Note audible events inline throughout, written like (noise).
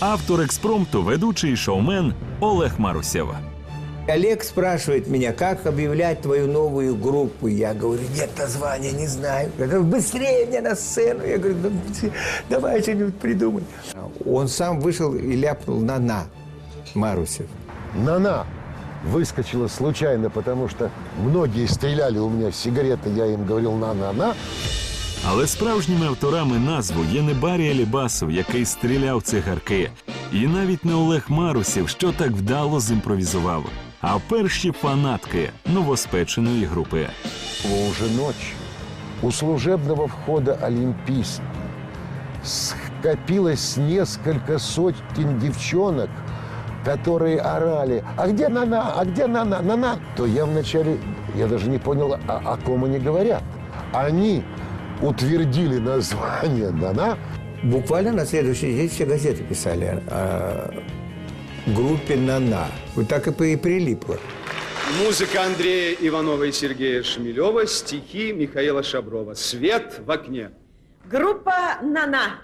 автор експромту, ведучий шоумен Олег Марусєв. Олег спрашивает меня, как объявлять твою новую группу. Я говорю, нет названия, не знаю. Говорит, быстрее мне на сцену. Я говорю, «Ну, давай что-нибудь придумай. Он сам вышел и ляпнул на-на Марусев. Нана выскочила случайно, потому что многие стреляли у меня в сигареты, я им говорил на-на-на. Але справжніми авторами назву є не Барі Алібасов, який стріляв цигарки, і навіть не Олег Марусів, що так вдало зімпровізував, а перші фанатки новоспеченої групи. Уже ночь. У служебного входа Олимпийский скопилось несколько сотен девчонок, которые орали «А где Нана? А где Нана? Нана?» То я вначале, я даже не понял, о, о ком они говорят. Они утвердили название Нана, Буквально на следующий день все газеты писали о группе «На-на». Вот так и при- прилипло. Музыка Андрея Иванова и Сергея Шмелева, стихи Михаила Шаброва. «Свет в окне». Група Нана.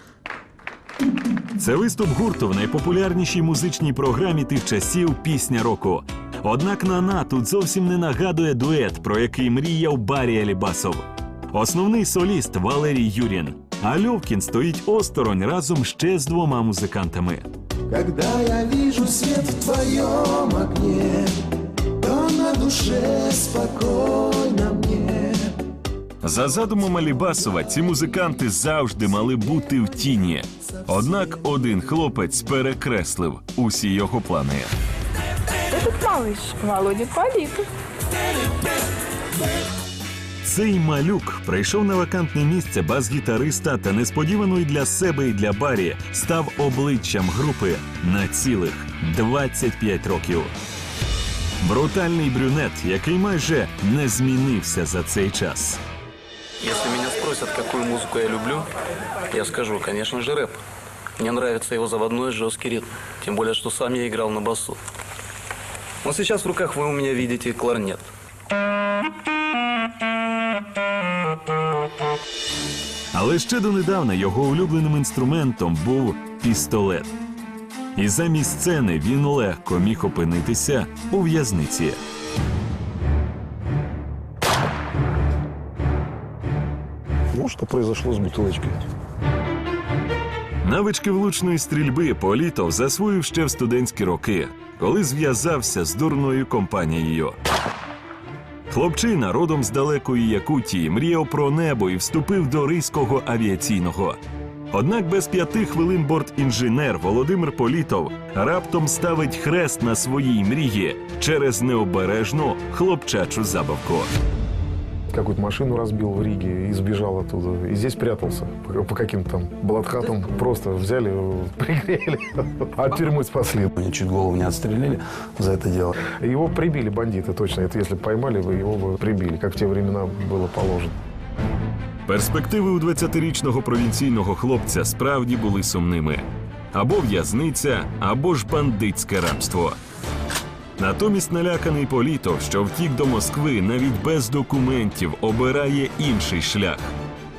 Це виступ гурту в найпопулярнішій музичній програмі тих часів пісня року. Однак Нана тут зовсім не нагадує дует, про який мріяв Барі Алібасов. Основний соліст Валерій Юрін. А Льовкін стоїть осторонь разом ще з двома музикантами. Когда я вижу свет в твоем окне, то на душе спокойно мне. За задумом Алібасова, ці музиканти завжди мали бути в тіні. Однак один хлопець перекреслив усі його плани. Этот малыш, Володя Политов. Цей малюк прийшов на вакантне місце бас-гітариста та несподівано і для себе, і для Барі став обличчям групи на цілих 25 років. Брутальний брюнет, який майже не змінився за цей час. Если меня спросят, какую музыку я люблю, я скажу, конечно же, рэп. Мне нравится его заводной жесткий ритм. Тем более, что сам я играл на басу. Вот сейчас в руках вы у меня видите кларнет. Але ще донедавна його улюбленим інструментом був пістолет. І замість сцени він легко міг опинитися у в'язниці. ну что произошло с бутылочкой. Навички влучної стрільби Політов засвоїв ще в студентські роки, коли зв'язався з дурною компанією. Хлопчина родом з далекої Якутії мріяв про небо і вступив до Ризького авіаційного. Однак без п'яти хвилин бортінженер Володимир Політов раптом ставить хрест на своїй мрії через необережну хлопчачу забавку. Какую-то машину разбил в Риге и сбежал оттуда. И здесь прятался по, по каким-то там блатхатам. Просто взяли, (laughs) пригрели, а тюрьмы спасли. Мне чуть голову не отстрелили за это дело. Его прибили бандиты, точно. Это если б поймали, бы, его бы прибили, как в те времена было положено. Перспективи у 20-річного провінційного хлопця справді були сумними: або в'язниця, або ж бандитське рабство. Натомість наляканий Політов, що втік до Москви навіть без документів, обирає інший шлях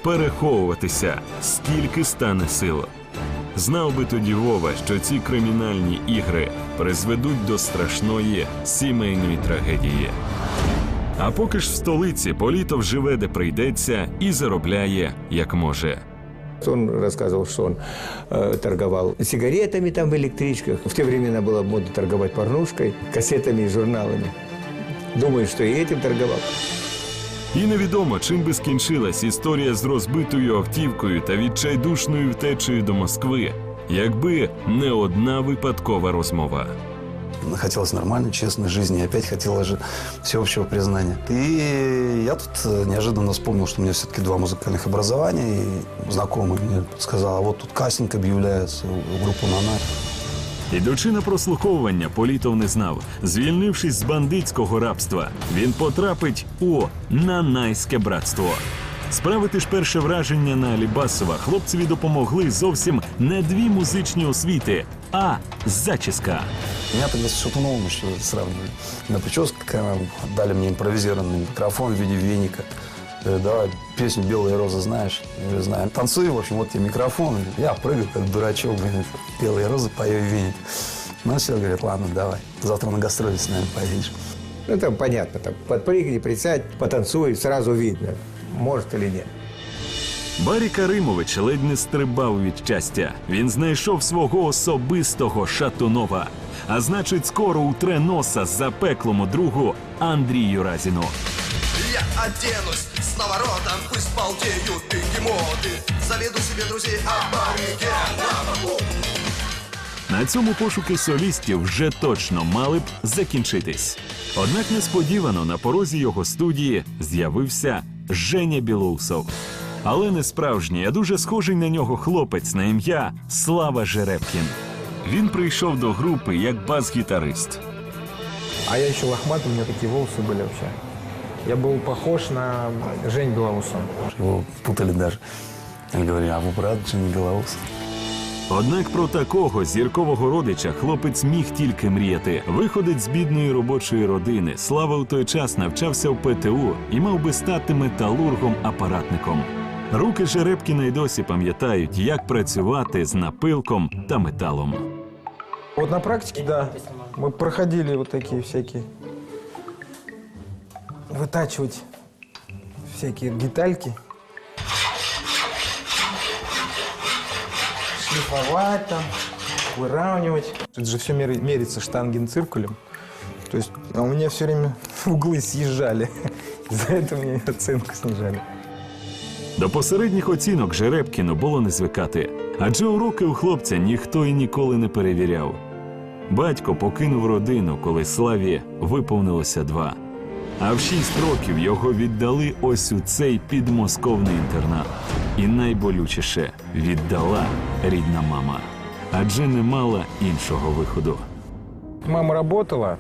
переховуватися, скільки стане сил. Знав би тоді Вова, що ці кримінальні ігри призведуть до страшної сімейної трагедії. А поки ж в столиці Політов живе де прийдеться і заробляє як може. Он рассказывал, что он э, торговал сигаретами там в электричках. В те времена было модно торговать порнушкой, кассетами и журналами. Думаю, что и этим торговал. І невідомо, чим би скінчилась історія з розбитою автівкою та відчайдушною втечею до Москви, якби не одна випадкова розмова. Хотелось нормальной, честной жизни, и опять хотелось же всеобщего признания. И я тут э, неожиданно вспомнил, что у меня все-таки два музыкальных образования, и знакомый мне сказал, а вот тут кастинг объявляется в группу «Нана». Ідучи на прослуховування, Політов не знав. Звільнившись з бандитського рабства, він потрапить у нанайське братство. Справити ж перше враження на Алібасова хлопцеві допомогли зовсім не дві музичні освіти, а зачіска. Меня тогда с Шатуновым еще сравнивали. На прическа такая, дали мне импровизированный микрофон в виде веника. Говорит, давай песню «Белые розы» знаешь? Я говорю, знаю. Танцуй, в общем, вот тебе микрофон. Я прыгаю, как дурачок, говорит, «Белые розы» пою и винит. Ну, все, говорит, ладно, давай. Завтра на гастроли с нами поедешь. Ну, там понятно, там подпрыгни, присядь, потанцуй, сразу видно, Может или нет. Барі Каримович ледь не стрибав від щастя. Він знайшов свого особистого шатунова. А значить, скоро утре носа запеклому другу Андрію Разіну. Я оденусь с наворотом, пусть балдеют бегемоты Заведу себе друзей аборигенов На цьому пошуки солістів вже точно мали б закінчитись. Однак несподівано на порозі його студії з'явився Женя Білоусов. Але не справжній, а дуже схожий на нього хлопець на ім'я Слава Жеребкін. Він прийшов до групи як бас-гітарист. А я еще лохматый, у меня такие волосы были вообще. Я был похож на Жень Белоусова. Его путали даже. Я говорю, а вы правда же не Белоус? Однак про такого зіркового родича хлопець міг тільки мріяти. Виходить з бідної робочої родини. Слава у той час навчався в ПТУ і мав би стати металургом-апаратником. Руки Жеребкіна й досі пам'ятають, як працювати з напилком та металом. Вот на практике, да, мы проходили вот такие всякие... Вытачивать всякие детальки. Шлифовать там, выравнивать. Это же все мерится штангенциркулем. То есть, а у меня все время (laughs) углы съезжали. (laughs) За это мне оценку снижали. До посередніх оцінок Жеребкіну було не звикати, адже уроки у хлопця ніхто і ніколи не перевіряв. Батько покинув родину, коли славі виповнилося два. А в шість років його віддали ось у цей підмосковний інтернат. І найболючіше віддала рідна мама, адже не мала іншого виходу. Мама работала,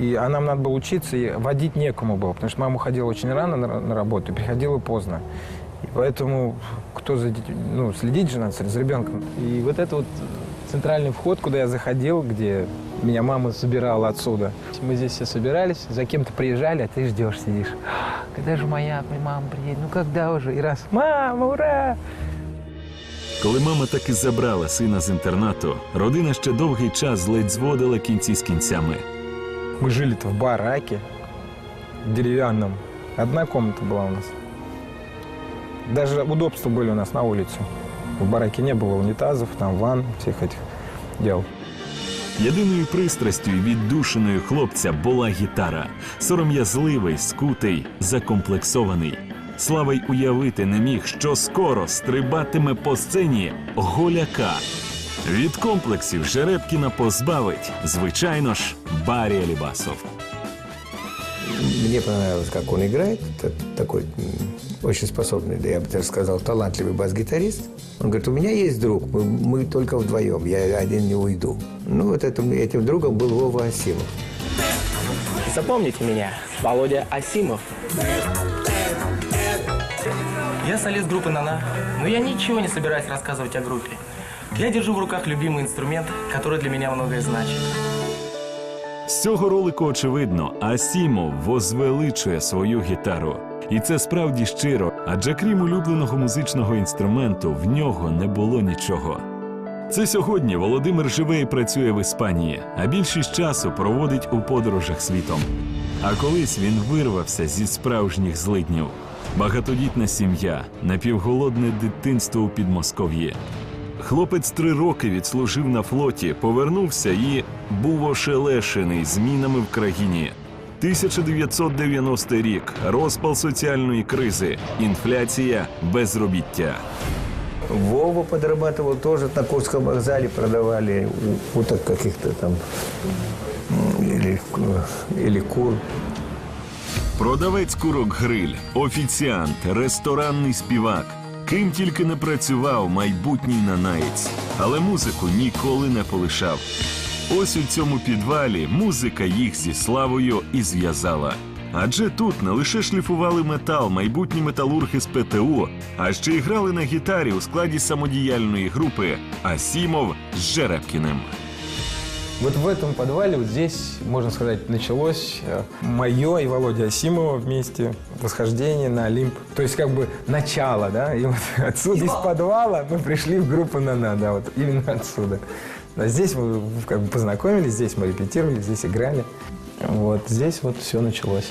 и а нам надо было учиться, и водить некому было, потому что мама уходила очень рано на, на работу, и приходила поздно. И поэтому кто за детьми, ну, следить же надо за ребенком. И вот это вот центральный вход, куда я заходил, где меня мама собирала отсюда. Мы здесь все собирались, за кем-то приезжали, а ты ждешь, сидишь. Когда же моя мама приедет? Ну когда уже? И раз, мама, ура! Коли мама таки забрала сина з інтернату, родина ще довгий час ледь зводила кінці з кінцями. Мы жили-то в бараке деревянном. Одна комната была у нас. Даже удобства были у нас на улице. В бараке не было унитазов, там ванн, всех этих дел. Єдиною пристрастю і віддушиною хлопця була гітара. Сором'язливий, скутий, закомплексований. Слава й уявити не міг, що скоро стрибатиме по сцені голяка. Від комплексів Жеребкіна позбавить, звичайно ж, Барі Алібасов. Мне понравилось, как он играет. Это очень способный, да я бы даже сказал, талантливый бас-гитарист. Он говорит, у меня есть друг, мы, мы только вдвоем, я один не уйду. Ну, вот этим, этим другом был Вова Асимов. Запомните меня, Володя Асимов. Я солист группы «Нана», но я ничего не собираюсь рассказывать о группе. Я держу в руках любимый инструмент, который для меня многое значит. З цього ролику очевидно, Асімов возвеличує свою гітару. І це справді щиро, адже крім улюбленого музичного інструменту, в нього не було нічого. Це сьогодні Володимир живе і працює в Іспанії, а більшість часу проводить у подорожах світом. А колись він вирвався зі справжніх злиднів. Багатодітна сім'я, напівголодне дитинство у Підмосков'ї. Хлопець три роки відслужив на флоті, повернувся і був ошелешений змінами в країні. 1990 рік, розпал соціальної кризи, інфляція, безробіття. Вова подрабатывал тоже на Курском вокзале, продавали уток каких-то там или, или кур. Продавець курок гриль, офіціант, ресторанний співак. Ким тільки не працював майбутній нанаєць, але музику ніколи не полишав. Ось у цьому підвалі музика їх зі славою і зв'язала. Адже тут не лише шліфували метал майбутні металурги з ПТУ, а ще й грали на гітарі у складі самодіяльної групи Асімов з Жеребкіним. Вот в этом подвале, вот здесь, можно сказать, началось мое и Володя Асимова вместе восхождение на Олимп. То есть как бы начало, да? И вот отсюда, из подвала, мы пришли в группу «Нана», да, вот именно отсюда. А здесь мы как бы познакомились, здесь мы репетировали, здесь играли. Вот здесь вот все началось.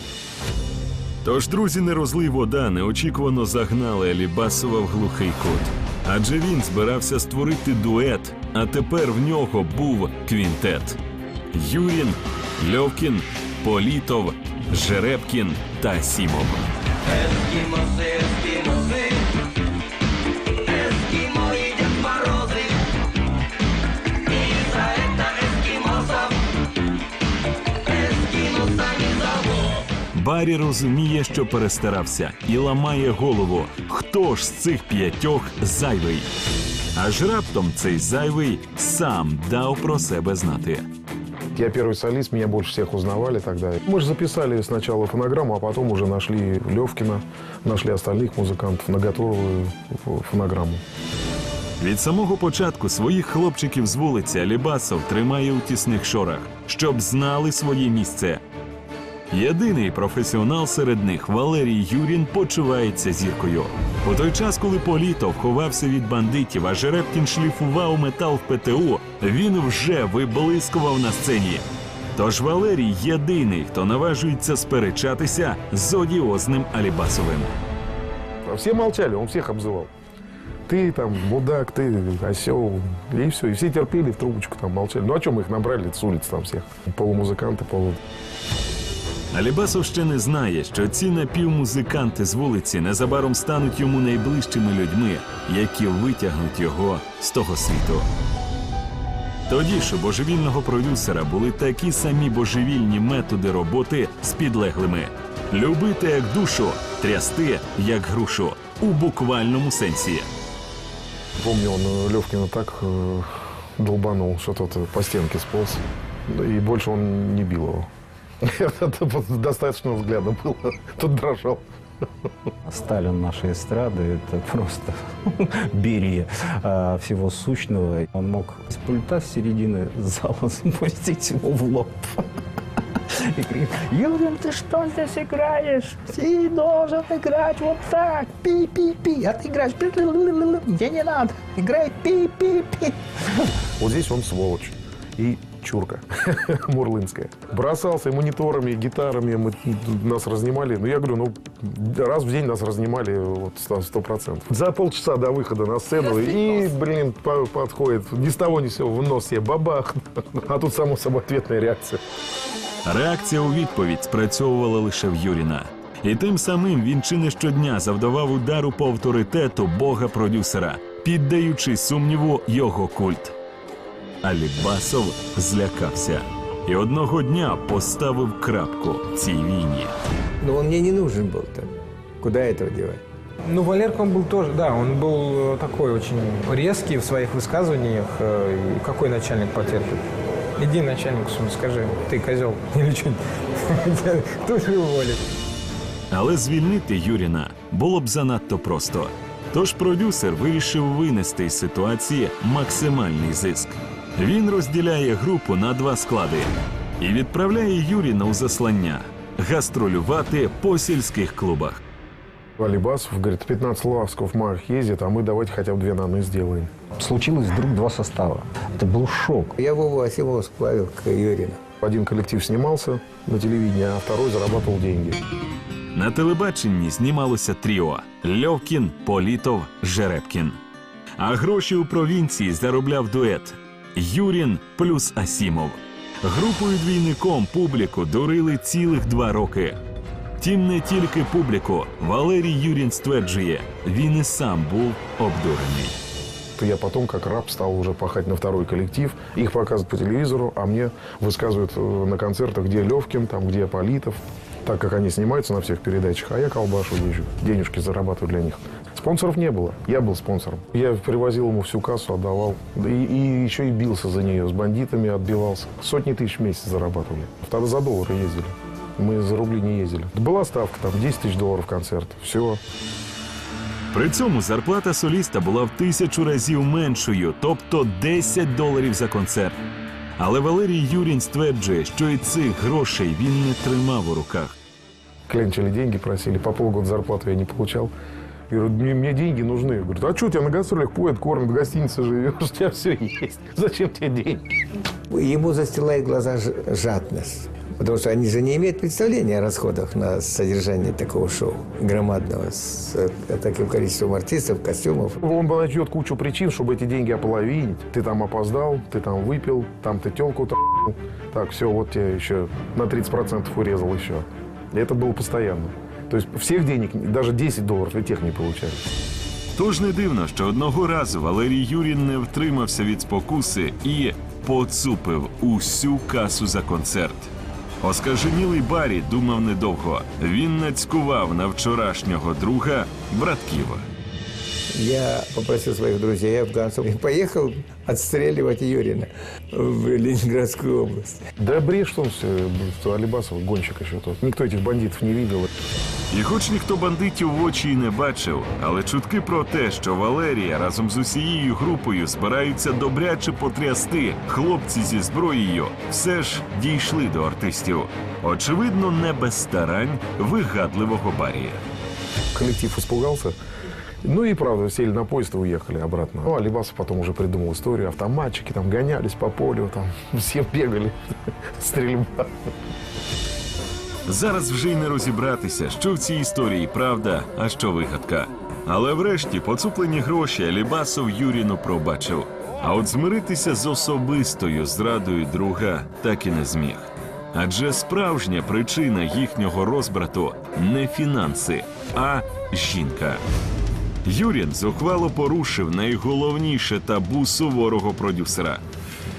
Тож, друзі, не розлий вода неочікувано загнали Алібасова в глухий кут. Адже він збирався створити дует, а тепер в нього був квінтет: Юрін, Льовкін, Політов, Жеребкін та Сімов. Барі розуміє, що перестарався, і ламає голову. Хто ж з цих п'ятьох зайвий? Аж раптом цей зайвий сам дав про себе знати. Я первый солист, меня больше всех узнавали тогда. Мы же записали сначала фонограмму, а потом уже нашли Левкина, нашли остальных музыкантов на готовую ф- фонограмму. Від самого початку своїх хлопчиків з вулиці Алібасов тримає у тісних шорах, щоб знали своє місце. Єдиний професіонал серед них Валерій Юрін почувається зіркою. У той час, коли Політов ховався від бандитів, а Жеребкін шліфував метал в ПТУ, він вже виблискував на сцені. Тож Валерій єдиний, хто наважується сперечатися з одіозним Алібасовим. А все молчали, он всех обзывал. Ты там мудак, ты осел. И все. И все терпели в трубочку там молчали. Ну а чем мы их набрали с улицы там всех? Полумузыканты, полу... Алібасов ще не знає, що ці напівмузиканти з вулиці незабаром стануть йому найближчими людьми, які витягнуть його з того світу. Тоді ж у божевільного продюсера були такі самі божевільні методи роботи з підлеглими: любити як душу, трясти як грушу у буквальному сенсі. Помню, он э, Левкина так э, долбанул, что тот э, по стенке сполз. Да И больше он не бил его. (laughs) Это достаточно взгляда было. Тот дрожал. Сталин нашей эстрады – это просто (laughs) берия а, всего сущного. Он мог с пульта с середины зала (laughs) запустить его в лоб. И кричит, Юрин, ты что здесь играешь? Ты должен играть вот так, пи-пи-пи. А ты играешь, пи-ли-ли-ли-ли. мне не надо, играй пи-пи-пи. Вот здесь он сволочь. И чурка (laughs) мурлынская. Бросался и мониторами, и гитарами. Мы, нас разнимали. Ну, я говорю, ну, раз в день нас разнимали вот сто- сто процентов. За полчаса до выхода на сцену. И, блин, по- подходит. Ни с того ни с сего в нос себе бабах. (laughs) А тут, само собой, ответная реакция. Реакція у відповідь спрацьовувала лише в Юріна. І тим самим він чи не щодня завдавав удару по авторитету бога продюсера, піддаючи сумніву його культ. Алібасов злякався і одного дня поставив крапку цій війні. Но он мне не нужен был там. Куда этого девать? Ну, Валерка он был тоже, да, он был э, такой очень резкий в своих высказываниях. э, И какой начальник потерпит? Иди начальнику своему скажи, ты козел, или что Кто же уволит? Але звільнити Юріна було б занадто просто. Тож продюсер вирішив винести із ситуації максимальний зиск. Він розділяє групу на два склади і відправляє Юріна у заслання гастролювати по сільських клубах. Алибасов говорит, 15 лавсков в маях ездит, а мы давайте хотя бы две наны сделаем. Случилось вдруг два состава. Это был шок. Я Вову Асимова сплавил к Юрину. Один коллектив снимался на телевидении, а второй зарабатывал деньги. На телебаченні знімалося тріо Льовкін, Політов, Жеребкін. А гроші у провінції заробляв дует Юрін плюс Асімов. Групою двійником публіку дурили цілих два роки. Тім не тільки публіку. Валерій Юрін стверджує, він і сам був обдурений. То я потом, как раб, стал уже пахать на второй коллектив. Их показывают по телевизору, а мне высказывают э, на концертах, где Левкин, там, где Политов. Так как они снимаются на всех передачах, а я колбашу езжу, денежки зарабатываю для них. Спонсоров не было, я был спонсором. Я привозил ему всю кассу, отдавал. Да И, и еще и бился за нее, с бандитами отбивался. Сотни тысяч в месяц зарабатывали. Тогда за доллары ездили. Мы за рубли не ездили. Была ставка, там, 10 тысяч долларов концерт. Все. При цьому зарплата соліста була в тисячу разів меншою, тобто 10 доларів за концерт. Але Валерій Юрін стверджує, що і цих грошей він не тримав у руках. Клянчили деньги, просили, по полгода зарплату я не получал. Я говорю, мне, мне деньги нужны. Говорят, а что, тебя на гастролях поят, кормят, в гостинице живешь, у тебя все есть. Зачем тебе деньги? Ему застилает глаза жадность. Потому что они же не имеют представления о расходах на содержание такого шоу громадного с э, таким количеством артистов, костюмов. Он найдет кучу причин, чтобы эти деньги ополовинить. Ты там опоздал, ты там выпил, там ты телку. Так, все, вот тебе еще на 30% урезал еще. И это было постоянно. То есть всех денег, даже 10 долларов и тех не получали. Тож не дивно, що одного разу Валерій Юрін не втримався від спокуси і поцупив усю касу за концерт. Оскаженілий Барі думав недовго. Він нацькував на вчорашнього друга братків. Я попросил своих друзей афганцев и поехал отстреливать Юрина в Ленинградскую область. Да что он все, что Алибасов гонщик еще тот. Никто этих бандитов не видел. І хоч ніхто бандитів в очі й не бачив, але чутки про те, що Валерія разом з усією групою збираються добряче потрясти хлопці зі зброєю, все ж дійшли до артистів. Очевидно, не без старань вигадливого Барія. Коллектив испугался. Ну и правда, сели на поезд и уехали обратно. Ну, Алибасов потом уже придумал историю. Автоматчики там гонялись по полю, там (laughs) все бегали. (laughs) Стрельба. Зараз вже й не розібратися, що в цій історії правда, а що вигадка. Але врешті поцуплені гроші Алібасов Юріну пробачив. А от змиритися з особистою зрадою друга так і не зміг. Адже справжня причина їхнього розбрату не фінанси, а жінка. Юрін зухвало порушив найголовніше табу суворого продюсера.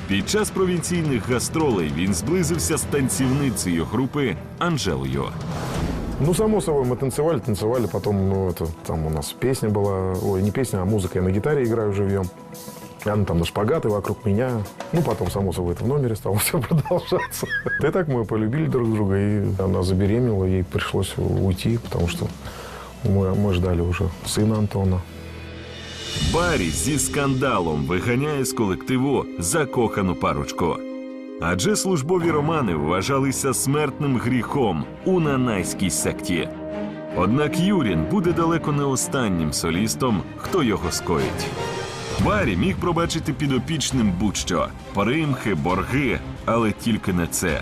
Під час провінційних гастролей він зблизився з танцівницею групи Анжелою. Ну, само собой, мы танцевали, танцевали. Потом, ну, это, там у нас песня была. Ой, не песня, а музыка. Я на гитаре играю живьем. И Она там на шпагаты вокруг меня. Ну, потом, само собой, это в номере стало все (laughs) продолжаться. И так мы полюбили друг друга. И она забеременела, ей пришлось уйти, потому что мы, мы ждали уже сына Антона. Барі зі скандалом виганяє з колективу закохану парочку. Адже службові романи вважалися смертним гріхом у нанайській секті. Однак Юрін буде далеко не останнім солістом, хто його скоїть. Барі міг пробачити підопічним будь-що примхи, борги, але тільки не це.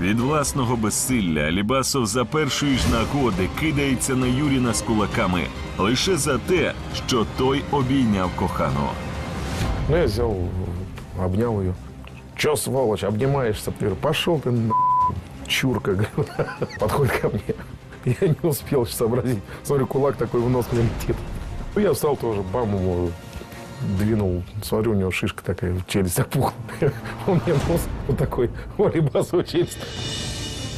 Від власного безсилля Алібасов за першої ж нагоди кидається на Юріна з кулаками лише за те, що той обійняв кохану. Ну, я взял, обнял ее. Че, сволочь, обнимаешься? Я говорю, пошел ты на чурка. (laughs) Подходит ко мне. Я не успел сообразить. Смотрю, кулак такой в нос мне летит. Ну, я встал тоже, бам, ему двинул. Смотрю, у него шишка такая, челюсть опухла. (laughs) Он мне нос вот такой, валибасовую челюсть.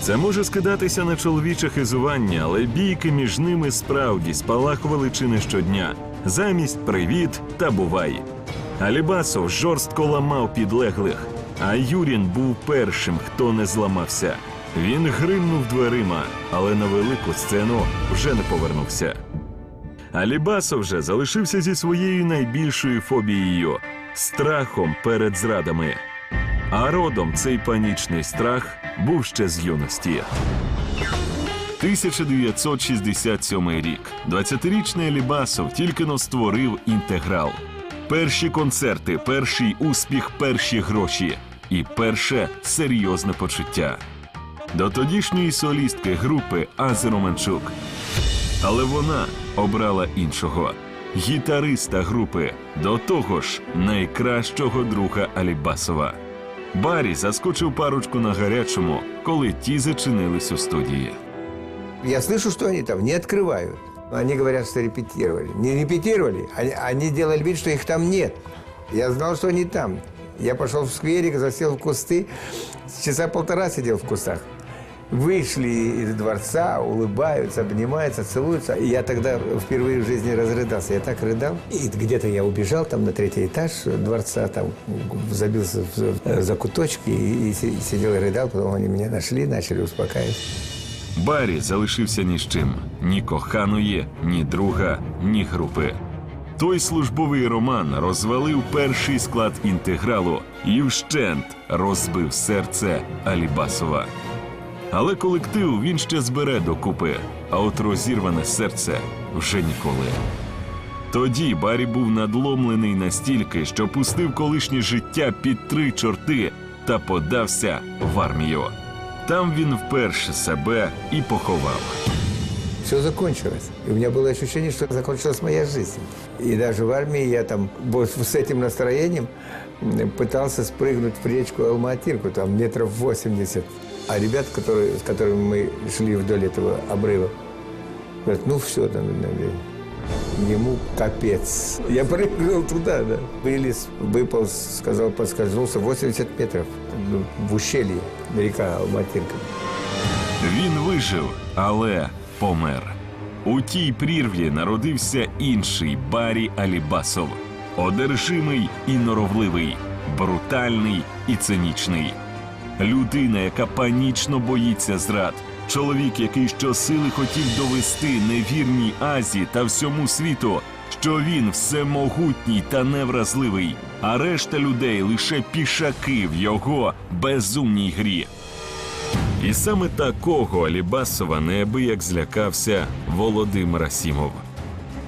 Це може скидатися на чоловіче хизування, але бійки між ними справді спалахували чи не щодня. Замість привіт та бувай. Алібасов жорстко ламав підлеглих, а Юрін був першим, хто не зламався. Він гримнув дверима, але на велику сцену вже не повернувся. Алібасов же залишився зі своєю найбільшою фобією страхом перед зрадами. А родом цей панічний страх був ще з юності. 1967 рік. 20-річний Алібасов тільки но створив інтеграл. Перші концерти, перший успіх, перші гроші і перше серйозне почуття. До тодішньої солістки групи Ази Романчук. Але вона обрала іншого гітариста групи, до того ж найкращого друга Алібасова. Барі заскочив парочку на гарячому, коли ті зачинились у студії. Я слышу, что они там не открывают. Они говорят, что репетировали. Не репетировали, они, они делали вид, что их там нет. Я знал, что они там. Я пошел в скверик, засел в кусты. Часа полтора сидел в кустах. Вышли из дворца, улыбаются, обнимаются, целуются. И я тогда впервые в жизни разрыдался. Я так рыдал. И где-то я убежал там на третий этаж дворца, там забился в закуточки и, и си- сидел и рыдал. Потом они меня нашли, начали успокаивать. Барі залишився ні з чим: ні коханої, ні друга, ні групи. Той службовий роман розвалив перший склад інтегралу і вщент розбив серце Алібасова. Але колектив він ще збере докупи, а от розірване серце вже ніколи. Тоді Барі був надломлений настільки, що пустив колишнє життя під три чорти та подався в армію. Там він вперше себе і поховав. Все закончилось. И у меня было ощущение, что закончилась моя жизнь. И даже в армии я там вот с этим настроением м, пытался спрыгнуть в речку Алматирку, там метров 80. А ребят, которые, с которыми мы шли вдоль этого обрыва, говорят, ну все, там, наверное, ему капец. Я прыгнул туда, да. Вылез, выполз, сказал, подскользнулся 80 метров ну, в ущелье, река Алматирка. Він вижив, але помер. У тій прірві народився інший Барі Алібасов, одержимий і норовливий, брутальний і цинічний. Людина, яка панічно боїться зрад. Чоловік, який щосили хотів довести невірній Азі та всьому світу, що він всемогутній та невразливий, а решта людей лише пішаки в його безумній грі. І саме такого Алібасова неабияк злякався Володимир Асімов.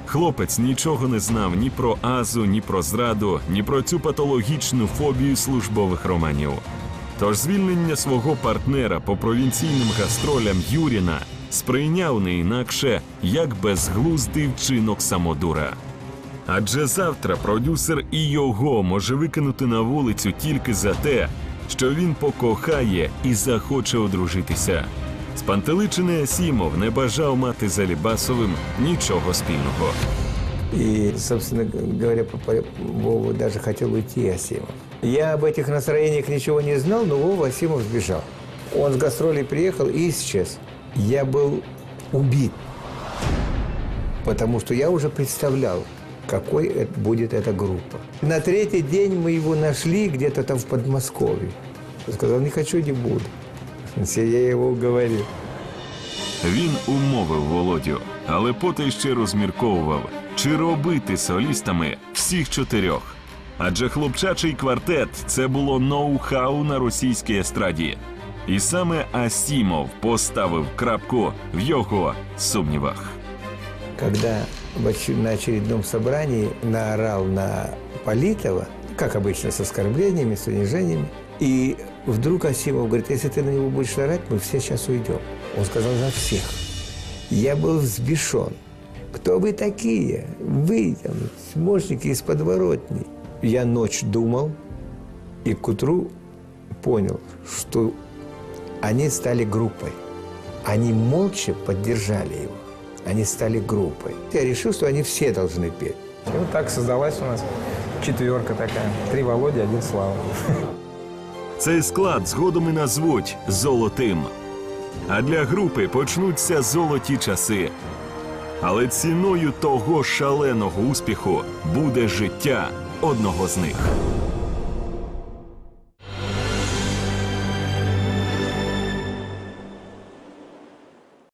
Хлопець нічого не знав ні про Азу, ні про зраду, ні про цю патологічну фобію службових романів. Тож звільнення свого партнера по провінційним гастролям Юріна сприйняв не інакше як безглуздий вчинок самодура. Адже завтра продюсер і його може викинути на вулицю тільки за те, що він покохає і захоче одружитися. Спантеличений Асімов не бажав мати з Алібасовим нічого спільного. И, собственно говоря, Вова даже хотел уйти Асимов. Я об этих настроениях ничего не знал, но Вова Асимов сбежал. Он с гастролей приехал и исчез. Я был убит, потому что я уже представлял, какой это будет эта группа. На третий день мы его нашли где-то там в Подмосковье. Он сказал, не хочу, не буду. Я его уговорил. Він умовив Володю, але потай ще розмірковував, чи робити солістами всіх чотирьох. Адже хлопчачий квартет це було ноу-хау на російській естраді. І саме Асімов поставив крапку в його сумнівах. когда в оч- на очередном собрании наорал на Политова, как обычно, с оскорблениями, с унижениями, и вдруг Асимов говорит, если ты на него будешь орать, мы все сейчас уйдем. Он сказал за всех. Я был взбешен. Кто вы такие? Вы, там, смощники из подворотни. Я ночь думал, и к утру понял, что они стали группой. Они молча поддержали его. Они стали группой. Я решил, что они все должны петь. И вот так создалась у нас четверка такая. Три Володя, один Слава. Цей склад згодом і назвуть золотим. А для групи почнуться золоті часи. Але ціною того шаленого успіху буде життя Одного з них.